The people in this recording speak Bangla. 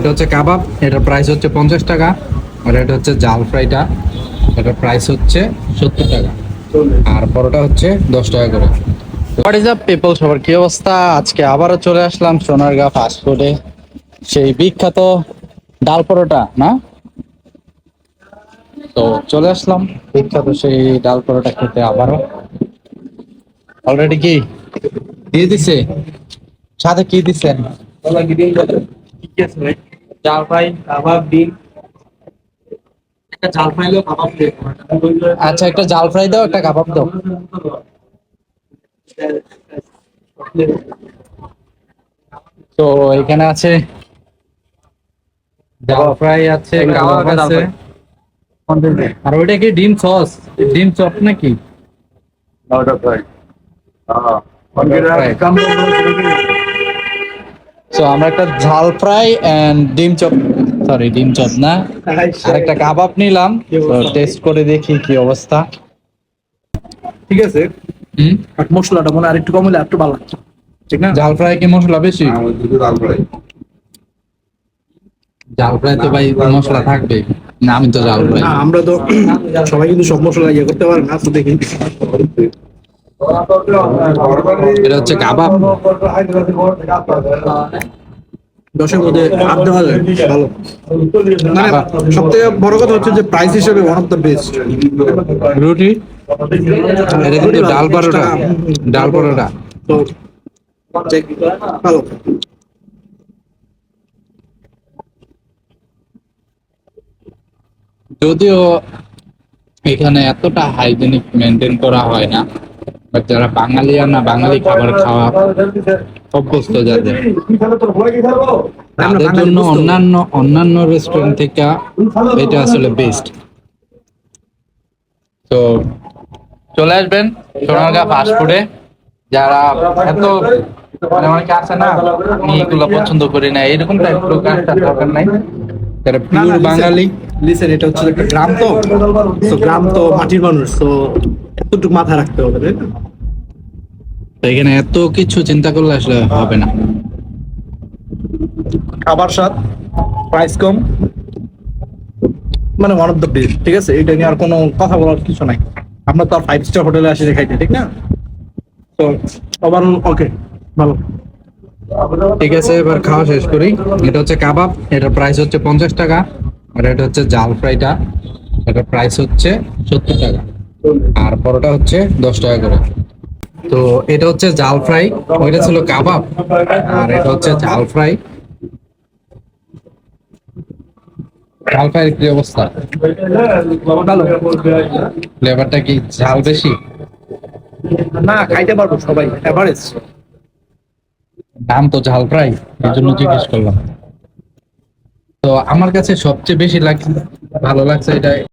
এটা হচ্ছে কাবাব এটার প্রাইস হচ্ছে পঞ্চাশ টাকা আর এটা হচ্ছে জাল ফ্রাইটা। এটার প্রাইস হচ্ছে সত্তর টাকা আর পরোটা হচ্ছে দশ টাকা করে। হোয়াট ইজ আপ পিপল সবার কি অবস্থা? আজকে আবারও চলে আসলাম সোনারগাঁ ফাস্ট ফুডে সেই বিখ্যাত ডাল পরোটা না? তো চলে আসলাম বিখ্যাত সেই ডাল পরোটা খেতে আবারও। অলরেডি কি? দিয়ে দিছে। সাথে কি দিচ্ছেন জাল কাবাব ডিম। একটা জাল ফ্রাই হলো কাবাব দিয়ে আচ্ছা একটা জাল ফ্রাই দাও একটা কাবাব দাও। তো এখানে আছে জাল ফ্রাই আছে কাবাব আছে। আর ওইটা কি ডিম সস? ডিম চপ নাকি. তো আমরা একটা ঝাল ফ্রাই এন্ড ডিম চপ সরি ডিম চপ না। আর একটা কাবাব নিলাম। টেস্ট করে দেখি কি অবস্থা। ঠিক আছে। হুম? বাট মশলাটা মনে হয় আরেকটু কম হলে একটু ভালো লাগতো। ঠিক না? জাল ফ্রাই কি মশলা বেশি? জাল ফ্রাই। ঝাল ফ্রাই তো ভাই মশলা থাকবে। না আমি তো জাল ফ্রাই। আমরা তো সবাই কিন্তু সব মশলা ইয়ে করতে পারে না তো দেখি। এটা হচ্ছে কাবাব। দশের মধ্যে আট দেওয়া যায় ভালো। মানে সব থেকে বড় কথা হচ্ছে যে প্রাইস হিসেবে ওয়ান অফ দ্য বেস্ট রুটি? এটা কিন্তু ডাল পরোটা। ডাল পরোটা। তো ভালো। যদিও এখানে এতটা হাইজেনিক মেনটেন করা হয় না বাট যারা বাঙালি আর না বাঙালি খাবার খাওয়া অভ্যস্ত যাদের তাদের জন্য অন্যান্য অন্যান্য রেস্টুরেন্ট থেকে এটা আসলে বেস্ট তো চলে আসবেন সোনারগাঁ ফাস্ট ফুডে যারা এত মানে অনেকে আছে না আমি এগুলো পছন্দ করি না এরকম টাইপ লোক আসার দরকার নাই। যারা পিওর বাঙালি। লিসেন এটা হচ্ছে একটা গ্রাম তো গ্রাম তো মাটির মানুষ তো এতটুকু মাথায় রাখতে হবে তাই না এখানে এত কিছু চিন্তা করলে আসলে হবে না। খাবার স্বাদ প্রাইস কম মানে ওয়ান অফ দ্য বেস্ট ঠিক আছে? এটা নিয়ে আর কোনো কথা বলার কিছু নাই। আমরা তো আর ফাইভ স্টার হোটেলে আসি খাইতে ঠিক না? তো ওভারঅল ওকে ভালো। ঠিক আছে এবার খাওয়া শেষ করি। এটা হচ্ছে কাবাব এটার প্রাইস হচ্ছে পঞ্চাশ টাকা আর এটা হচ্ছে জাল ফ্রাইটা। এটার প্রাইস হচ্ছে সত্তর টাকা। আর পরোটা হচ্ছে দশ টাকা করে। তো এটা হচ্ছে জাল ফ্রাই ওইটা ছিল কাবাব আর এটা হচ্ছে জাল ফ্রাই। জাল ফ্রাইয়ের কি অবস্থা? ফ্লেভারটা কি ঝাল বেশি? না খাইতে পারব সবাই এভারেজ নাম তো ঝাল ফ্রাই এই জন্য জিজ্ঞেস করলাম। তো আমার কাছে সবচেয়ে বেশি লাগছে ভালো লাগছে এটা